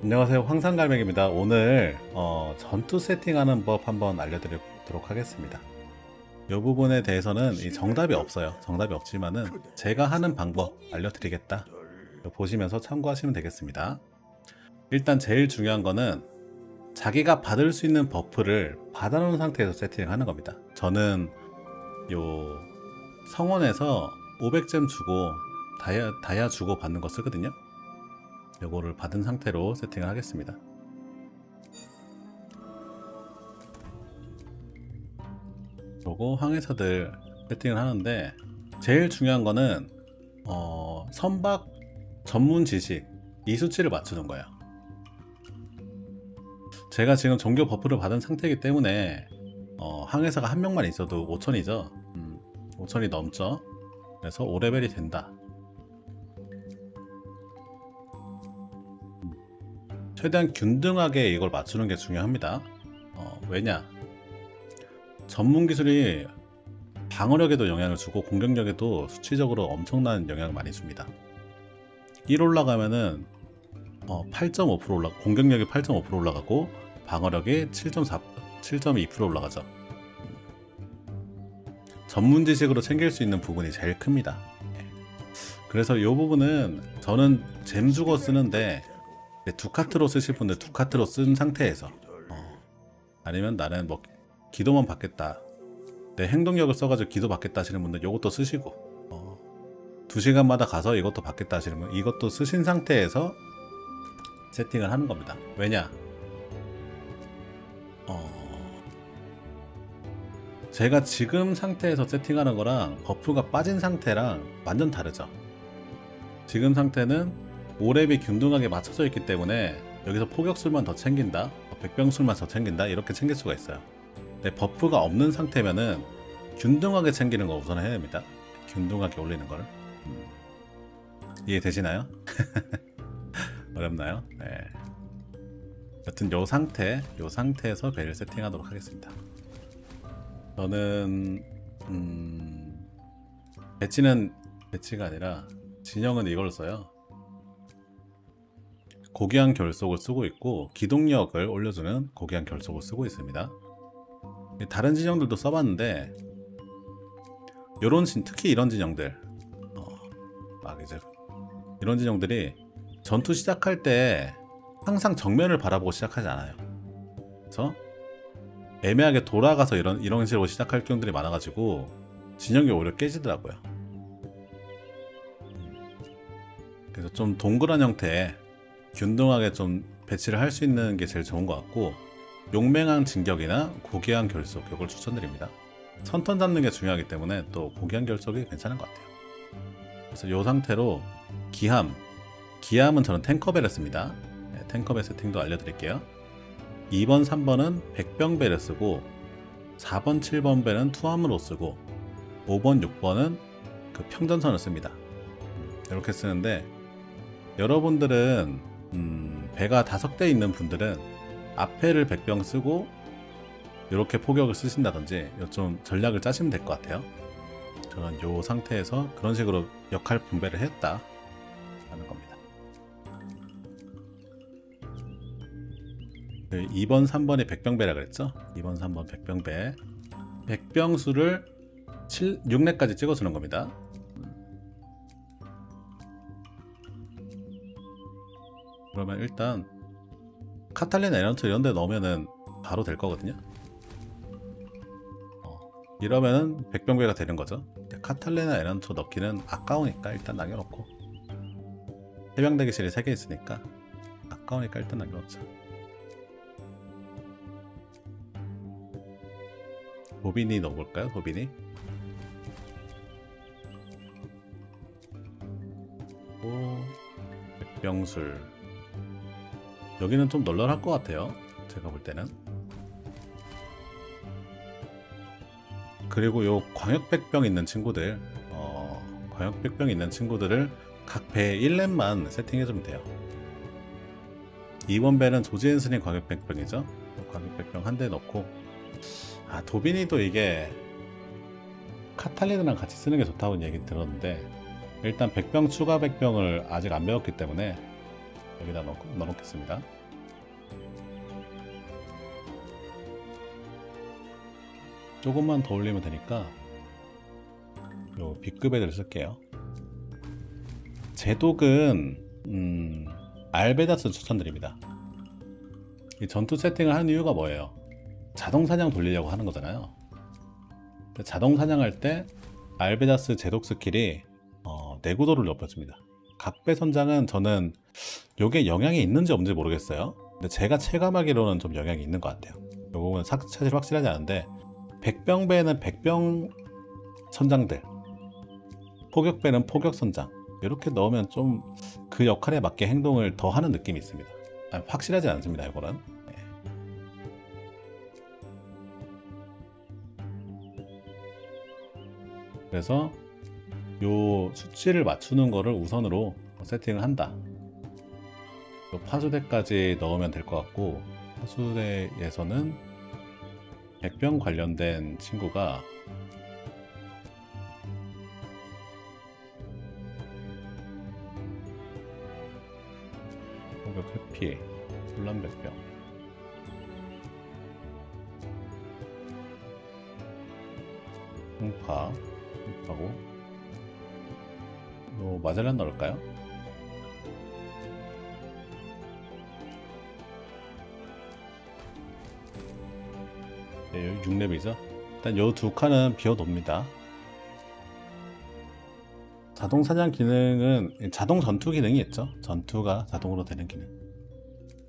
안녕하세요. 황산갈매기입니다. 오늘 어, 전투 세팅하는 법 한번 알려드리도록 하겠습니다. 이 부분에 대해서는 이 정답이 없어요. 정답이 없지만은 제가 하는 방법 알려드리겠다. 보시면서 참고하시면 되겠습니다. 일단 제일 중요한 거는 자기가 받을 수 있는 버프를 받아놓은 상태에서 세팅하는 겁니다. 저는 요 성원에서 500잼 주고 다이아, 다이아 주고 받는 거 쓰거든요 요거를 받은 상태로 세팅을 하겠습니다. 요거 항해사들 세팅을 하는데 제일 중요한 거는 어, 선박 전문 지식 이 수치를 맞추는 거예요. 제가 지금 종교 버프를 받은 상태이기 때문에 어, 항해사가 한 명만 있어도 5천이죠. 음, 5천이 넘죠. 그래서 5레벨이 된다. 최대한 균등하게 이걸 맞추는 게 중요합니다. 어, 왜냐? 전문 기술이 방어력에도 영향을 주고 공격력에도 수치적으로 엄청난 영향을 많이 줍니다. 1 올라가면은 어, 8.5% 올라 공격력이 8.5% 올라가고 방어력이 7.4 7.2% 올라가죠. 전문 지식으로 챙길 수 있는 부분이 제일 큽니다. 예. 그래서 이 부분은 저는 잼 주고 쓰는데 네, 두카트로 쓰실 분들 두카트로 쓴 상태에서 어, 아니면 나는 뭐 기도만 받겠다. 내 행동력을 써가지고 기도 받겠다 하시는 분들 이것도 쓰시고 어, 2시간마다 가서 이것도 받겠다 하시는 분 이것도 쓰신 상태에서 세팅을 하는 겁니다. 왜냐? 어, 제가 지금 상태에서 세팅하는 거랑 버프가 빠진 상태랑 완전 다르죠. 지금 상태는 오랩이 균등하게 맞춰져 있기 때문에 여기서 포격술만 더 챙긴다 백병술만 더 챙긴다 이렇게 챙길 수가 있어요 근데 버프가 없는 상태면은 균등하게 챙기는 거 우선 해야 됩니다 균등하게 올리는 걸 음. 이해되시나요? 어렵나요? 네. 여튼 요 상태 요 상태에서 벨을 세팅하도록 하겠습니다 저는 음... 배치는 배치가 아니라 진영은 이걸 써요 고귀한 결속을 쓰고 있고 기동력을 올려주는 고귀한 결속을 쓰고 있습니다. 다른 진영들도 써봤는데 요런 진 특히 이런 진영들 어, 막 이제 이런 진영들이 전투 시작할 때 항상 정면을 바라보고 시작하지 않아요. 그래서 애매하게 돌아가서 이런 이런 식으로 시작할 경우들이 많아가지고 진영이 오히려 깨지더라고요. 그래서 좀 동그란 형태의 균등하게 좀 배치를 할 수 있는 게 제일 좋은 것 같고 용맹한 진격이나 고귀한 결속 이걸 추천드립니다. 선턴 잡는 게 중요하기 때문에 또 고귀한 결속이 괜찮은 것 같아요. 그래서 이 상태로 기함, 기함은 저는 탱커벨을 씁니다. 네, 탱커벨 세팅도 알려드릴게요. 2번, 3번은 백병벨을 쓰고 4번, 7번 벨은 투함으로 쓰고 5번, 6번은 그 평전선을 씁니다. 이렇게 쓰는데 여러분들은 음, 배가 다섯 대 있는 분들은 앞에를 백병 쓰고 이렇게 포격을 쓰신다든지 좀 전략을 짜시면 될 것 같아요. 저는 이 상태에서 그런 식으로 역할 분배를 했다 하는 겁니다. 2번, 3번이 백병배라 그랬죠? 2번, 3번 백병배. 백병수를 7, 6렙까지 찍어주는 겁니다. 그러면 일단 카탈린 에런트 이런 데 넣으면은 바로 될 거거든요. 어, 이러면은 백병배가 되는 거죠. 카탈레나 에런트 넣기는 아까우니까 일단 남겨놓고. 해병대기실이 3개 있으니까 아까우니까 일단 남겨놓자. 도빈이 넣어볼까요? 도빈이? 오 백병술 여기는 좀 널널할 것 같아요. 제가 볼 때는. 그리고 요 광역백병 있는 친구들, 어, 광역백병 있는 친구들을 각 배에 1렙만 세팅해주면 돼요. 2번 배는 조지앤슨이 광역백병이죠. 광역백병 한 대 넣고, 아, 도비니도 이게 카탈리드랑 같이 쓰는 게 좋다고 얘기 들었는데, 일단 백병 추가 백병을 아직 안 배웠기 때문에 여기다 넣, 넣어놓겠습니다. 조금만 더 올리면 되니까 요 B급 애들 쓸게요. 제독은 음, 알베다스 추천드립니다. 이 전투 세팅을 하는 이유가 뭐예요? 자동 사냥 돌리려고 하는 거잖아요. 자동 사냥할 때 알베다스 제독 스킬이 어, 내구도를 높여줍니다. 각배 선장은 저는 요게 영향이 있는지 없는지 모르겠어요. 근데 제가 체감하기로는 좀 영향이 있는 것 같아요. 요거는 사- 사실 확실하지 않은데 백병배는 백병 선장들, 포격배는 포격 선장 이렇게 넣으면 좀 그 역할에 맞게 행동을 더 하는 느낌이 있습니다. 아니, 확실하지 않습니다. 이거는. 네. 그래서 요 수치를 맞추는 거를 우선으로 세팅을 한다. 요 파수대까지 넣으면 될 것 같고 파수대에서는 백병 관련된 친구가 공격 회피 혼란 백병 홍파 홍파고 요 마젤란 넣을까요? 네, 여기 6렙이죠. 일단 요 두 칸은 비워둡니다. 자동 사냥 기능은 자동 전투 기능이 있죠. 전투가 자동으로 되는 기능.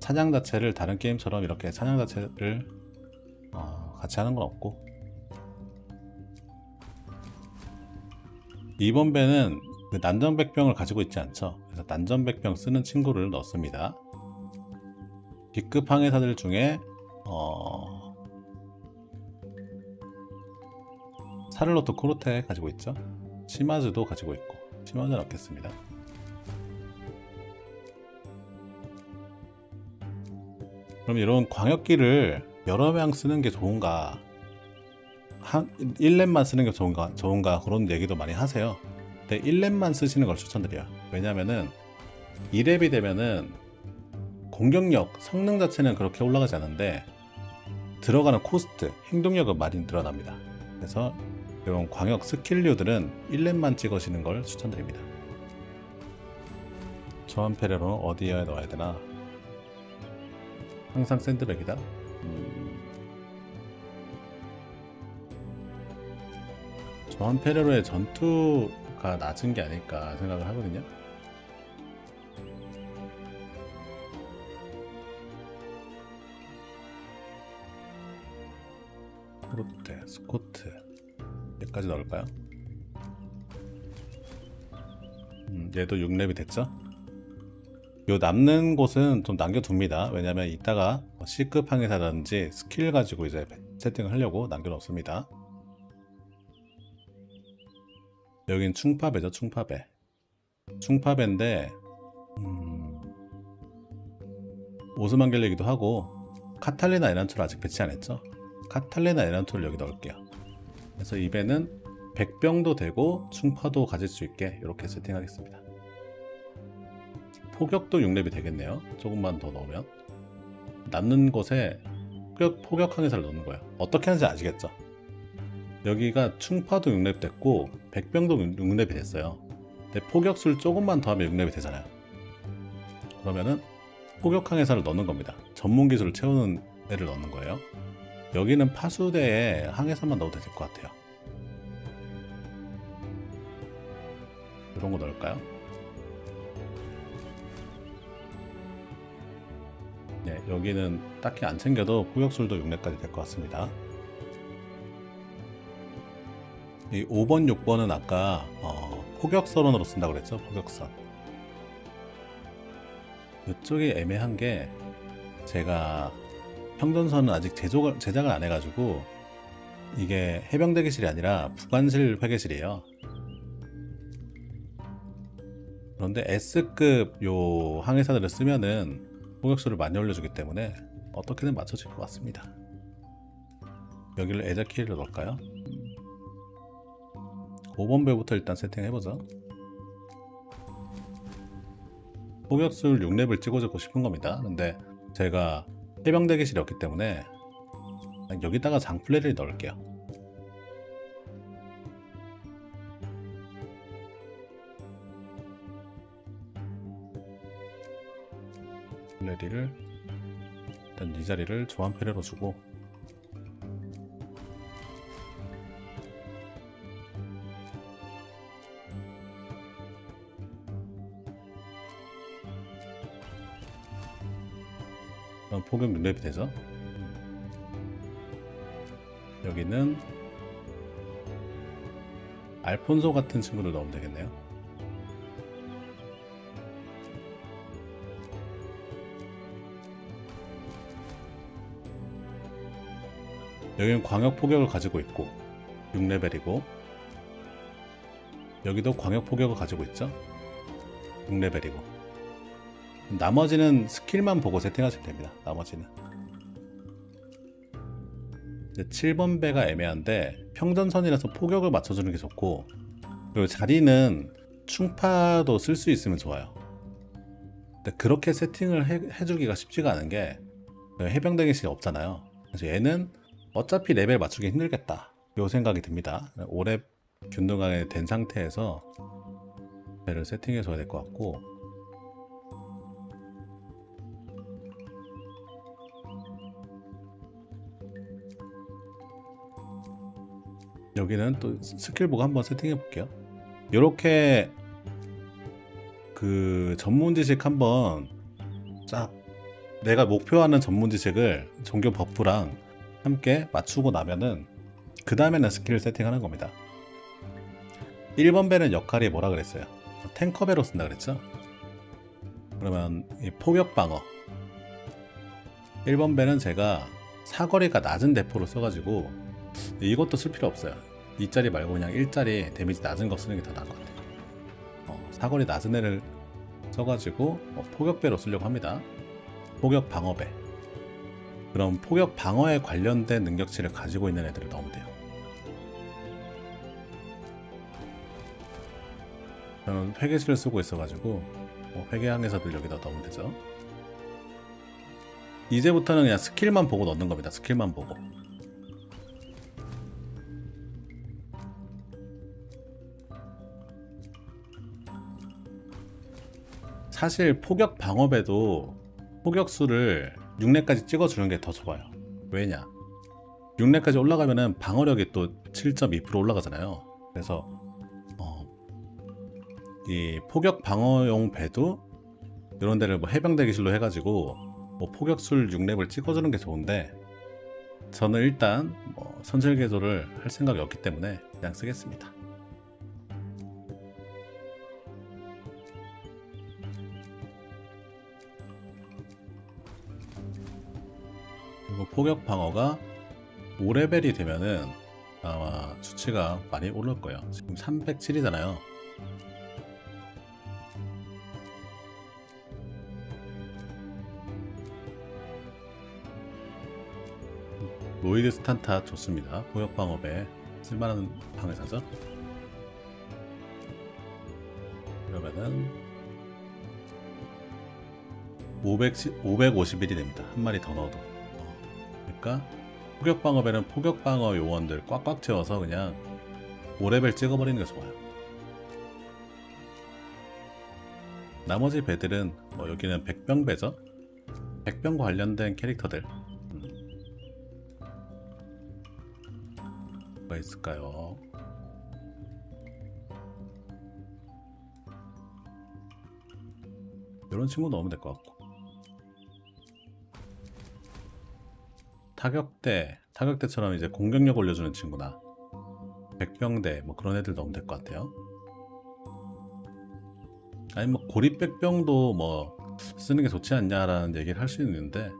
사냥 자체를 다른 게임처럼 이렇게 사냥 자체를 어, 같이 하는 건 없고 이번 배는 그 난전백병을 가지고 있지 않죠. 그래서 난전백병 쓰는 친구를 넣습니다. B급 항해사들 중에 어... 사를로트 코르테 가지고 있죠. 시마즈도 가지고 있고 시마즈 넣겠습니다. 그럼 이런 광역기를 여러 명 쓰는 게 좋은가? 한 1렙만 쓰는 게 좋은가? 좋은가? 그런 얘기도 많이 하세요. 근데 1렙만 쓰시는 걸 추천드려요. 왜냐면은 2렙이 되면은 공격력, 성능 자체는 그렇게 올라가지 않는데 들어가는 코스트, 행동력은 많이 늘어납니다. 그래서 이런 광역 스킬류들은 1렙만 찍으시는 걸 추천드립니다. 저한 페레로는 어디에 넣어야 되나? 항상 샌드백이다. 음. 저한 페레로의 전투 가 낮은 게 아닐까 생각을 하거든요. 프로테, 스코트 여기까지 넣을까요? 음, 얘도 6렙이 됐죠? 요 남는 곳은 좀 남겨둡니다. 왜냐면 이따가 뭐 C급 항해사라든지 스킬 가지고 이제 세팅을 하려고 남겨놓습니다. 여긴 충파배죠, 충파배. 충파배인데, 음, 오스만 갤리기도 하고, 카탈리나 에란토를 아직 배치 안 했죠? 카탈리나 에란토를 여기 넣을게요. 그래서 이 배는 백병도 되고, 충파도 가질 수 있게 이렇게 세팅하겠습니다. 포격도 6렙이 되겠네요. 조금만 더 넣으면. 남는 곳에 포격, 포격 항해사를 넣는 거예요. 어떻게 하는지 아시겠죠? 여기가 충파도 6렙 됐고 백병도 6렙이 됐어요. 근데 포격술 조금만 더 하면 6렙이 되잖아요. 그러면은 포격 항해사를 넣는 겁니다. 전문 기술을 채우는 애를 넣는 거예요. 여기는 파수대에 항해사만 넣어도 될 것 같아요. 이런 거 넣을까요? 네, 여기는 딱히 안 챙겨도 포격술도 6렙까지 될 것 같습니다. 이 5번, 6번은 아까 어, 포격선으로 쓴다고 그랬죠? 포격선. 이쪽이 애매한 게 제가 평전선은 아직 제조가, 제작을 안 해가지고 이게 해병대기실이 아니라 부관실 회계실이에요. 그런데 S급 요 항해사들을 쓰면은 포격수를 많이 올려주기 때문에 어떻게든 맞춰질 것 같습니다. 여기를 에자키를 넣을까요? 5번 배부터 일단 세팅해보죠. 포격술 6렙을 찍어주고 싶은 겁니다. 근데 제가 해병 대기실이 없기 때문에 여기다가 장플레를 넣을게요. 플레리를 일단 이 자리를 조한패레로 주고 포격 6렙이 되죠. 여기는 알폰소 같은 친구를 넣으면 되겠네요. 여기는 광역 포격을 가지고 있고 6레벨이고 여기도 광역 포격을 가지고 있죠 6레벨이고 나머지는 스킬만 보고 세팅하시면 됩니다. 나머지는. 이제 7번 배가 애매한데 평전선이라서 포격을 맞춰주는 게 좋고 그리고 자리는 충파도 쓸 수 있으면 좋아요. 근데 그렇게 세팅을 해, 해주기가 쉽지가 않은 게 해병대기실이 없잖아요. 그래서 얘는 어차피 레벨 맞추기 힘들겠다. 요 생각이 듭니다. 올해 균등하게 된 상태에서 배를 세팅해 줘야 될 것 같고 여기는 또 스킬 보고 한번 세팅해 볼게요. 이렇게 그 전문 지식 한번 쫙 내가 목표하는 전문 지식을 종교 버프랑 함께 맞추고 나면은 그 다음에는 스킬 세팅하는 겁니다. 1번 배는 역할이 뭐라 그랬어요? 탱커 배로 쓴다 그랬죠? 그러면 이 포격 방어. 1번 배는 제가 사거리가 낮은 대포를 써가지고 이것도 쓸 필요 없어요. 2짜리 말고 그냥 1짜리 데미지 낮은 거 쓰는 게 더 나은 것 같아요. 어, 사거리 낮은 애를 써가지고 어, 포격배로 쓰려고 합니다. 포격 방어배. 그럼 포격 방어에 관련된 능력치를 가지고 있는 애들을 넣으면 돼요. 저는 회계실을 쓰고 있어가지고 뭐 회계항에서들 여기다 넣으면 되죠. 이제부터는 그냥 스킬만 보고 넣는 겁니다. 스킬만 보고 사실 포격 방어배도 포격수를 6렙까지 찍어주는 게 더 좋아요. 왜냐? 6렙까지 올라가면은 방어력이 또 7.2% 올라가잖아요. 그래서 어, 이 포격 방어용 배도 이런 데를 뭐 해병 대기실로 해가지고 뭐 포격술 6렙을 찍어주는 게 좋은데 저는 일단 뭐 선실 개조를 할 생각이 없기 때문에 그냥 쓰겠습니다. 포격 방어가 5레벨이 되면은 아마 수치가 많이 오를 거예요. 지금 307이잖아요. 로이드 스탄타 좋습니다. 포격 방어배 쓸만한 방해사죠. 그러면은 500, 551이 됩니다. 한 마리 더 넣어도. 그러니까 포격 방어배는 포격 방어 요원들 꽉꽉 채워서 그냥 5레벨 찍어버리는 게 좋아요. 나머지 배들은 뭐 여기는 백병배죠. 백병과 관련된 캐릭터들 음. 뭐가 있을까요? 이런 친구 넣으면 될 것 같고 타격대, 타격대처럼 이제 공격력 올려주는 친구나 백병대 뭐 그런 애들 넣으면 될 것 같아요. 아니 뭐 고립 백병도 뭐 쓰는 게 좋지 않냐라는 얘기를 할 수 있는데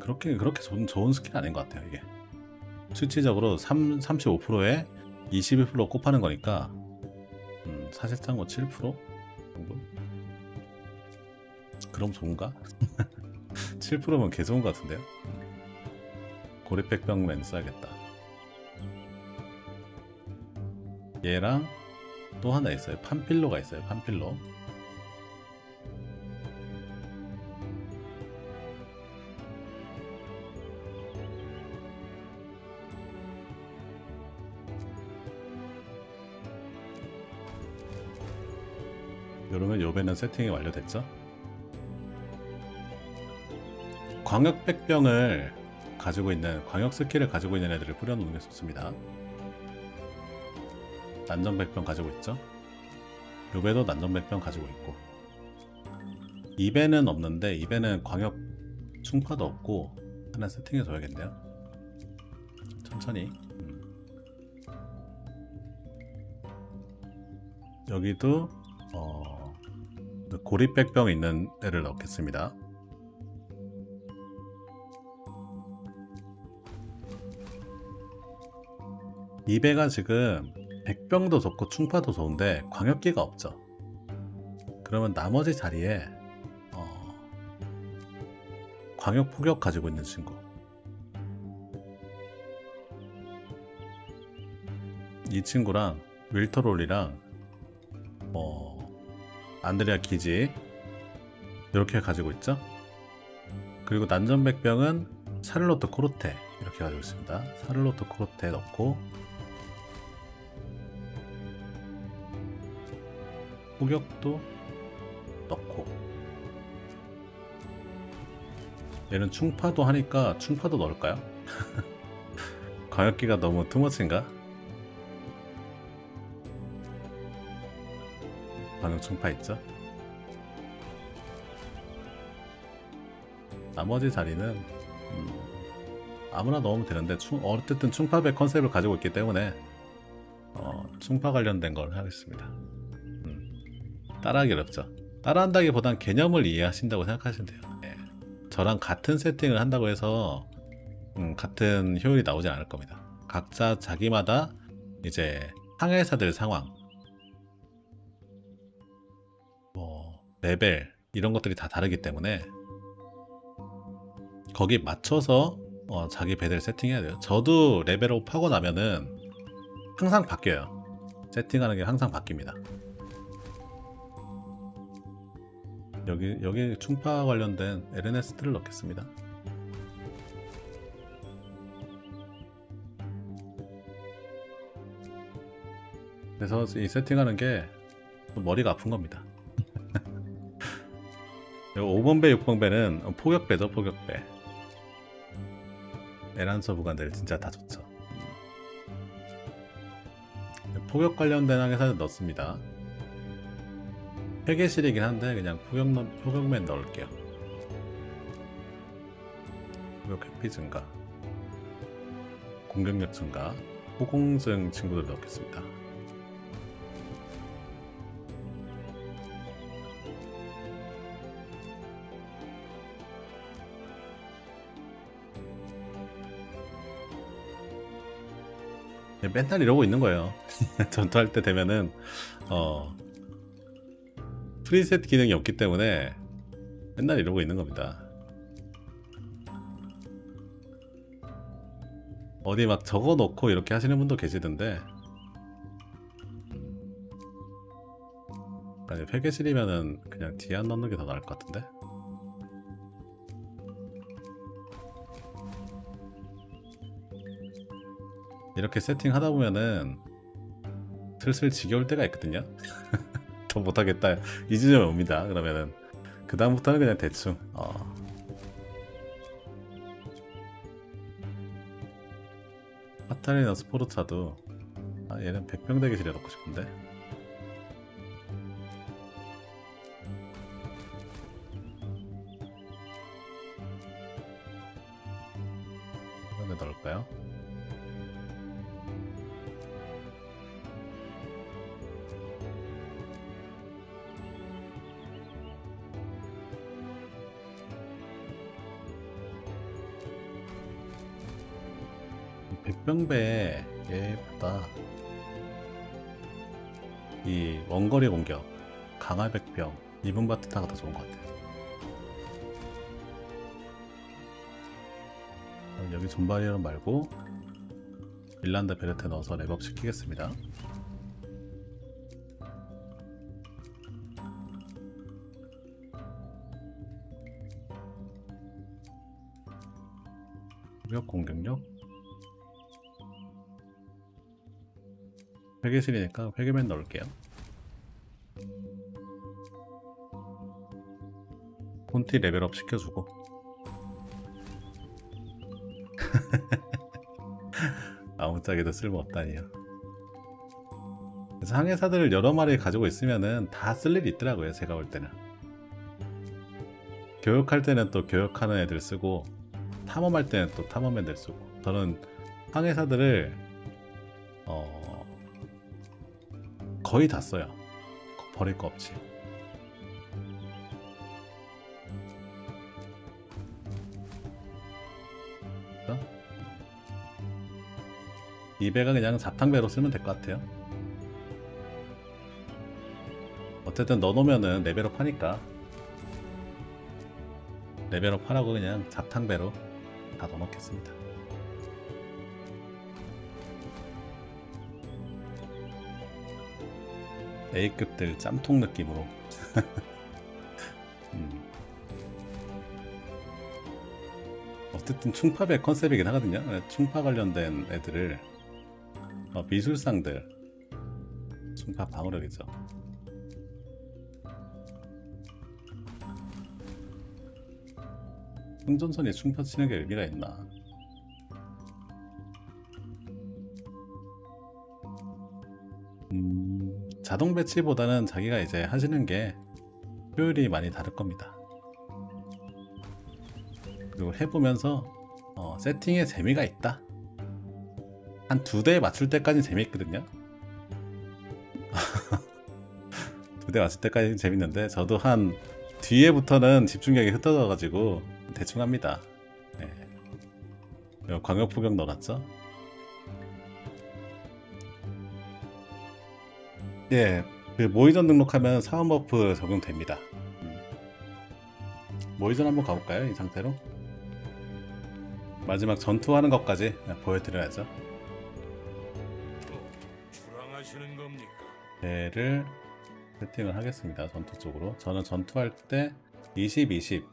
그렇게 그렇게 좋은 좋은 스킬 아닌 것 같아요 이게 수치적으로 3, 35%에 21% 곱하는 거니까 음, 사실상 뭐 7% 정도 그럼 좋은가? 7%면 개 좋은 것 같은데요? 고립백병맨 써야겠다. 얘랑 또 하나 있어요. 판필로가 있어요. 판필로. 이러면 요배는 세팅이 완료됐죠? 광역 백병을 가지고 있는 광역 스킬을 가지고 있는 애들을 뿌려놓는 게 좋습니다. 난전 백병 가지고 있죠? 요배도 난전 백병 가지고 있고 입에는 없는데 입에는 광역 충파도 없고 하나 세팅해 줘야겠네요. 천천히. 음. 여기도 어, 고립백병 있는 애를 넣겠습니다. 이 배가 지금 백병도 좋고 충파도 좋은데 광역기가 없죠. 그러면 나머지 자리에 어, 광역 포격 가지고 있는 친구. 이 친구랑 윌터롤이랑 어, 안드레아 기지 이렇게 가지고 있죠. 그리고 난전백병은 샤를로트 코르테 이렇게 가지고 있습니다. 샤를로트 코르테 넣고 포격도 넣고 얘는 충파도 하니까 충파도 넣을까요? 광역기가 너무 투머치인가? 광역 충파 있죠? 나머지 자리는 음, 아무나 넣으면 되는데 충, 어쨌든 충파배 컨셉을 가지고 있기 때문에 어, 충파 관련된 걸 하겠습니다. 따라하기 어렵죠. 따라한다기보단 개념을 이해하신다고 생각하시면 돼요. 예. 저랑 같은 세팅을 한다고 해서 음, 같은 효율이 나오진 않을 겁니다. 각자 자기마다 이제 항해사들 상황, 뭐 레벨 이런 것들이 다 다르기 때문에 거기 맞춰서 어, 자기 배들 세팅해야 돼요. 저도 레벨업 하고 나면은 항상 바뀌어요. 세팅하는 게 항상 바뀝니다. 여기 여기 충파 관련된 LNS들을 넣겠습니다. 그래서 이 세팅하는 게 머리가 아픈 겁니다. 5번배, 6번배는 포격배죠, 포격배. 에란서 부관들 진짜 다 좋죠. 포격 관련된 항에서 넣습니다. 회계실이긴 한데 그냥 포격, 포격맨 넣을게요. 포격 회피 증가, 공격력 증가, 호공증 친구들 넣겠습니다. 맨날 이러고 있는 거예요. 전투할 때 되면은 어 프리셋 기능이 없기 때문에 맨날 이러고 있는 겁니다. 어디 막 적어 놓고 이렇게 하시는 분도 계시던데. 아니 회계실이면은 그냥 뒤에 안 넣는 게 더 나을 것 같은데? 이렇게 세팅하다 보면은 슬슬 지겨울 때가 있거든요 더 못하겠다. 이 지점에 옵니다. 그러면은 그 다음부터는 그냥 대충 어. 카타리나 스포르차도 아, 얘는 백병대기실에 넣고 싶은데 백병배에 보다 이 원거리 공격 강화 백병 이분 바트타가 더 좋은 것 같아요. 여기 존바리언 말고 밀란드 베르테 넣어서 랩업 시키겠습니다. 공격력 공격력? 회계실이니까 회계맨 넣을게요. 폰티 레벨업 시켜주고. 아무짝에도 쓸모없다니요. 그래서 항해사들을 여러 마리 가지고 있으면은 다 쓸 일이 있더라고요 제가 볼 때는. 교육할 때는 또 교육하는 애들 쓰고 탐험할 때는 또 탐험 애들 쓰고. 저는 항해사들을 어 거의 다 써요. 버릴 거 없지. 이 배가 그냥 잡탕배로 쓰면 될 것 같아요. 어쨌든 넣어놓으면은 레벨업 하니까. 레벨업 하라고 그냥 잡탕배로 다 넣어놓겠습니다. A급들 짬통 느낌으로. 음. 어쨌든 충파배 컨셉이긴 하거든요. 네, 충파 관련된 애들을 어, 미술상들 충파 방어력이죠. 흥전선이 충파 치는 게 의미가 있나? 자동 배치보다는 자기가 이제 하시는 게 효율이 많이 다를 겁니다. 그리고 해보면서 어, 세팅에 재미가 있다. 한 두 대 맞출 때까지 재밌거든요. 두 대 맞출 때까지 재밌는데 저도 한 뒤에부터는 집중력이 흩어져가지고 대충 합니다. 네. 광역 포격 넣어놨죠? 예, 그 모의전 등록하면 사원 버프 적용됩니다. 음. 모의전 한번 가볼까요? 이 상태로? 마지막 전투하는 것까지 보여드려야죠. 출항하시는 겁니까? 배를 세팅을 하겠습니다. 전투 쪽으로. 저는 전투할 때 20, 20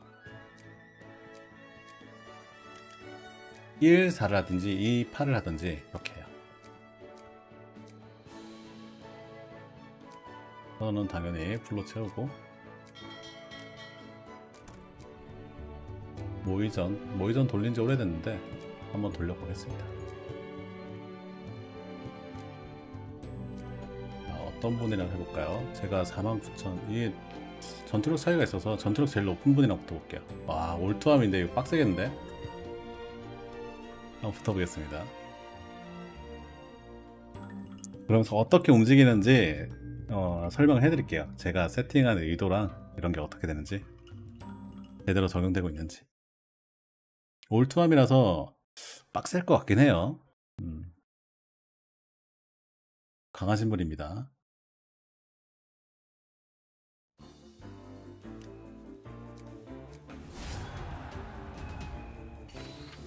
1, 4를 하든지 2, 8을 하든지 이렇게 해요. 저는 당연히 풀로 채우고 모의전, 모의전 돌린 지 오래됐는데 한번 돌려보겠습니다. 아, 어떤 분이랑 해볼까요? 제가 49,000 이게 전투력 차이가 있어서 전투력 제일 높은 분이랑 붙어볼게요. 와 올투함인데 이거 빡세겠는데? 한번 붙어보겠습니다. 그러면서 어떻게 움직이는지 어, 설명을 해드릴게요. 제가 세팅한 의도랑 이런 게 어떻게 되는지 제대로 적용되고 있는지 올투함이라서 빡셀 것 같긴 해요. 음. 강하신 분입니다.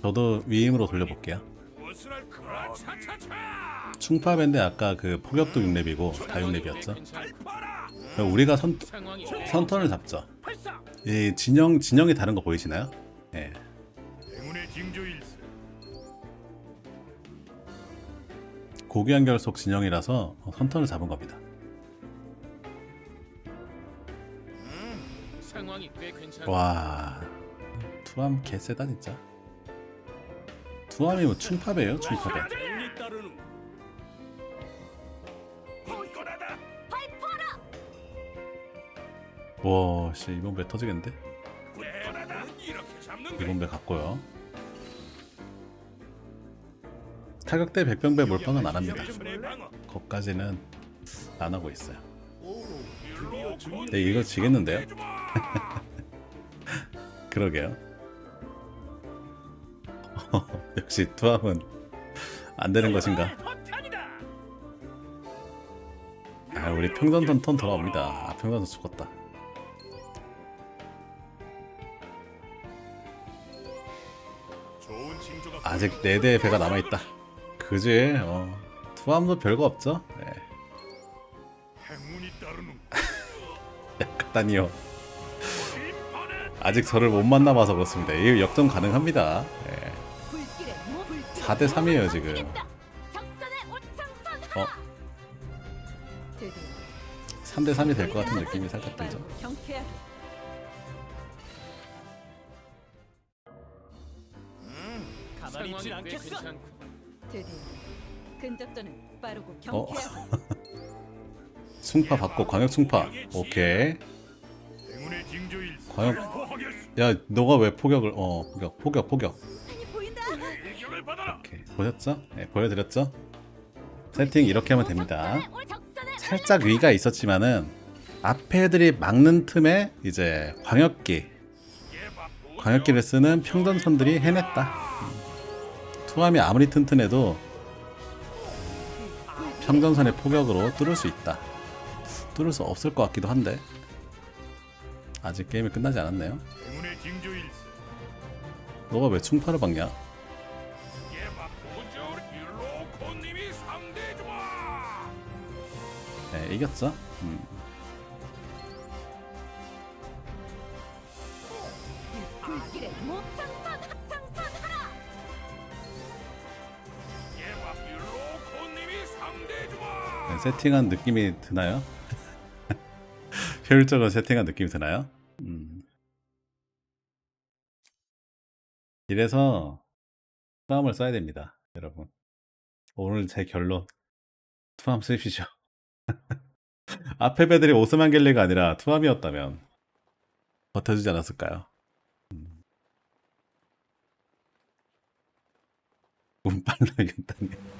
저도 위임으로 돌려볼게요. 충파밴드 아까 그 포격도 6렙이고 다 6렙이었죠. 알파라! 우리가 선, 선턴을 잡죠. 이 진영, 진영이 다른 거 보이시나요? 예. 고귀한 결속 진영이라서 선턴을 잡은 겁니다. 와, 투함 개세다 진짜. 투함이 뭐 충파배예요, 충파배. 와, 씨 이번 배 터지겠는데? 이번 배 갔고요. 타격대 백병배 몰빵은 안 합니다. 거까지는 안 하고 있어요. 네, 이거 지겠는데요? 그러게요. 역시 투함은 안 되는 것인가? 아, 우리 평전선 턴 돌아옵니다. 아, 평전선 죽었다. 아직 4대의 배가 남아있다. 그지? 어. 투함도 별거 없죠? 네. 약간이요. 아직 저를 못 만나봐서 그렇습니다. 이 역전 가능합니다. 네. 불길의 4대 3이에요 지금. 어, 드디어 3대 3이 될 것 같은 느낌이 살짝 들죠. 드디어 근접전은 빠르고 어? 경쾌하게 충파 받고 광역 충파. 오케이. 선포하겠소. 야, 너가 왜 포격을? 어, 포격, 포격, 포격. 산이 보인다. 오케이. 보셨죠? 네, 보여드렸죠? 세팅 이렇게 하면 됩니다. 살짝 위가 있었지만은 앞에 애들이 막는 틈에 이제 광역기, 광역기를 쓰는 평전선들이 해냈다. 음. 투함이 아무리 튼튼해도 평전선의 포격으로 뚫을 수 있다. 뚫을 수 없을 것 같기도 한데 아직 게임이 끝나지 않았네요. 너가 왜 충파를 박냐? 네, 이겼죠? 음. 세팅한 느낌이 드나요? 효율적으로 세팅한 느낌이 드나요? 음. 이래서 투함을 써야 됩니다, 여러분. 오늘 제 결론 투함 쓰십시오. 앞에 배들이 오스만 갤리가 아니라 투함이었다면 버텨주지 않았을까요? 음. 운빨로 이겼다니.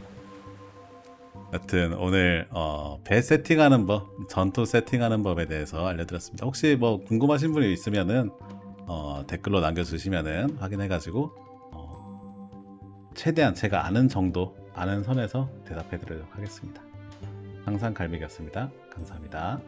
여튼 오늘 어, 배 세팅하는 법, 전투 세팅하는 법에 대해서 알려드렸습니다. 혹시 뭐 궁금하신 분이 있으면은 어, 댓글로 남겨주시면은 확인해가지고 어, 최대한 제가 아는 정도, 아는 선에서 대답해드리도록 하겠습니다. 항상 갈매기였습니다. 감사합니다.